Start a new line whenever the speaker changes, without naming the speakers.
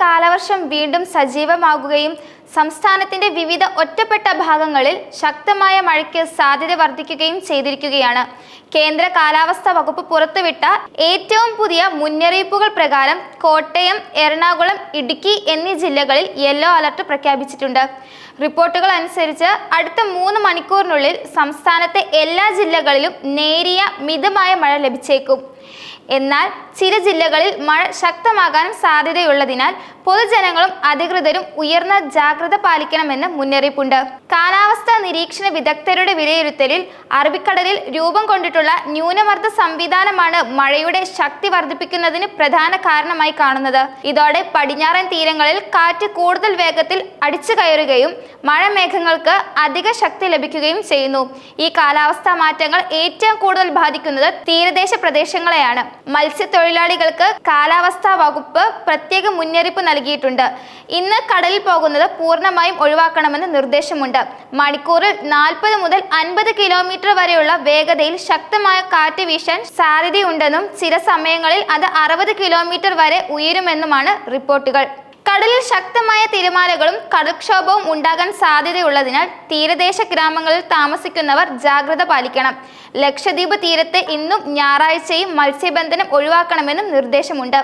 കാലവർഷം വീണ്ടും സജീവമാകുകയും സംസ്ഥാനത്തിന്റെ വിവിധ ഒറ്റപ്പെട്ട ഭാഗങ്ങളിൽ ശക്തമായ മഴയ്ക്ക് സാധ്യത വർദ്ധിക്കുകയും ചെയ്തിരിക്കുകയാണ്. കേന്ദ്ര കാലാവസ്ഥ വകുപ്പ് പുറത്തുവിട്ട ഏറ്റവും പുതിയ മുന്നറിയിപ്പുകൾ പ്രകാരം കോട്ടയം എറണാകുളം ഇടുക്കി എന്നീ ജില്ലകളിൽ യെല്ലോ അലർട്ട് പ്രഖ്യാപിച്ചിട്ടുണ്ട്. റിപ്പോർട്ടുകൾ അനുസരിച്ച് അടുത്ത മൂന്ന് മണിക്കൂറിനുള്ളിൽ സംസ്ഥാനത്തെ എല്ലാ ജില്ലകളിലും നേരിയ മിതമായ മഴ ലഭിച്ചേക്കും. എന്നാൽ ചില ജില്ലകളിൽ മഴ ശക്തമാകാനും സാധ്യതയുള്ളതിനാൽ പൊതുജനങ്ങളും അധികൃതരും ഉയർന്ന ജാഗ്രത പാലിക്കണമെന്ന് മുന്നറിയിപ്പുണ്ട് കാലാവസ്ഥാ നിരീക്ഷണ വിദഗ്ധരുടെ വിലയിരുത്തലിൽ അറബിക്കടലിൽ രൂപം കൊണ്ടിട്ടുള്ള ന്യൂനമർദ്ദ സംവിധാനമാണ് മഴയുടെ ശക്തി വർദ്ധിപ്പിക്കുന്നതിന് പ്രധാന കാരണമായി കാണുന്നത്. ഇതോടെ പടിഞ്ഞാറൻ തീരങ്ങളിൽ കാറ്റ് കൂടുതൽ വേഗത്തിൽ അടിച്ചു കയറുകയും മഴമേഘങ്ങൾക്ക് അധിക ശക്തി ലഭിക്കുകയും ചെയ്യുന്നു. ഈ കാലാവസ്ഥാ മാറ്റങ്ങൾ ഏറ്റവും കൂടുതൽ ബാധിക്കുന്നത് തീരദേശ പ്രദേശങ്ങളെയാണ്. മത്സ്യത്തൊഴിലാളികൾക്ക് കാലാവസ്ഥാ വകുപ്പ് പ്രത്യേക മുന്നറിയിപ്പ് നൽകിയിട്ടുണ്ട്. ഇന്ന് കടലിൽ പോകുന്നത് പൂർണമായും ഒഴിവാക്കണമെന്ന് നിർദ്ദേശമുണ്ട്. മണിക്കൂറിൽ നാൽപ്പത് മുതൽ അൻപത് കിലോമീറ്റർ വരെയുള്ള വേഗതയിൽ ശക്തമായ കാറ്റ് വീശാൻ സാധ്യതയുണ്ടെന്നും ചില സമയങ്ങളിൽ അത് അറുപത് കിലോമീറ്റർ വരെ ഉയരുമെന്നുമാണ് റിപ്പോർട്ടുകൾ. കടലിൽ ശക്തമായ തിരമാലകളും കടൽക്ഷോഭവും ഉണ്ടാകാൻ സാധ്യതയുള്ളതിനാൽ തീരദേശ ഗ്രാമങ്ങളിൽ താമസിക്കുന്നവർ ജാഗ്രത പാലിക്കണം. ലക്ഷദ്വീപ് തീരത്തെ ഇന്നും ഞായറാഴ്ചയും മത്സ്യബന്ധനം ഒഴിവാക്കണമെന്നും നിർദ്ദേശമുണ്ട്.